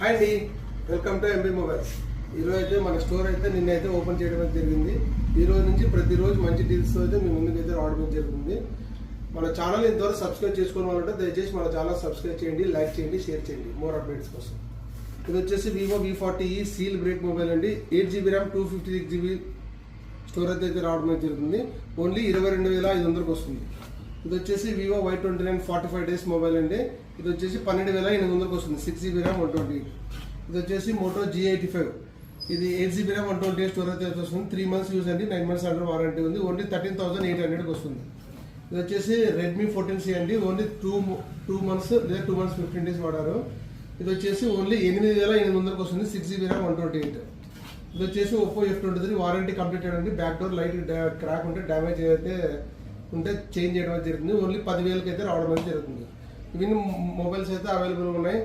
Hi అండి welcome to MB mobiles. ఈరోజు అయితే మన స్టోర్ అయితే నిన్నైతే ఓపెన్ చేయడం జరిగింది. ఈ రోజు నుంచి ప్రతిరోజు మంచి డీల్స్తో అయితే మీ ముందుకు అయితే రావడం జరుగుతుంది. మన ఛానల్ ఇంతవరకు సబ్స్క్రైబ్ చేసుకోవడం వల్ల దయచేసి మన ఛానల్ సబ్స్క్రైబ్ చేయండి లైక్ చేయండి షేర్ చేయండి. మోర్ అప్డేట్స్ కోసం. ఇది వచ్చేసి వివో వి ఫార్టీ ఈ సీల్ బ్రేక్ మొబైల్ అండి. Eight GB RAM two fifty six GB storage అయితే రావడం జరుగుతుంది. ఓన్లీ ఇరవై రెండు వేల ఐదు వందలకు వస్తుంది. ఇది వచ్చేసి Vivo Y twenty nine forty five days mobile అండి. ఇది వచ్చేసి పన్నెండు వేల ఎనిమిది వందలకు వస్తుంది. Six GB RAM one twenty ఇది వచ్చేసి మోటో జీ ఎయిటీ ఫైవ్ ఇది eight GB RAM one twenty storage అయితే వస్తుంది. త్రీ మంత్స్ యూజ్ అండి. నైన్ మంత్స్ అండర్ వారంటీ ఉంది. ఓన్లీ థర్టీన్ థౌసండ్ ఎయిట్ హండ్రెడ్కి వస్తుంది. ఇది వచ్చేసి రెడ్మీ ఫోర్టీన్ సి అండి. ఓన్లీ టూ టూ మంత్స్ లేదా టూ మంత్స్ ఫిఫ్టీన్ డేస్ వాడారు. ఇది వచ్చేసి ఓన్లీ ఎనిమిది వేల ఎనిమిది వందలకు వస్తుంది. Six GB RAM one twenty eight ఇది వచ్చేసి Oppo F twenty three warranty complete అండి బ్యాక్ డోర్ లైట్ క్రాక్ ఉంటే డ్యామేజ్ అయితే ఉంటే చేంజ్ చేయడం జరుగుతుంది. ఓన్లీ పదివేలకి అయితే రావడం అనేది జరుగుతుంది. ఇవన్నీ మొబైల్స్ అయితే అవైలబుల్ ఉన్నాయి.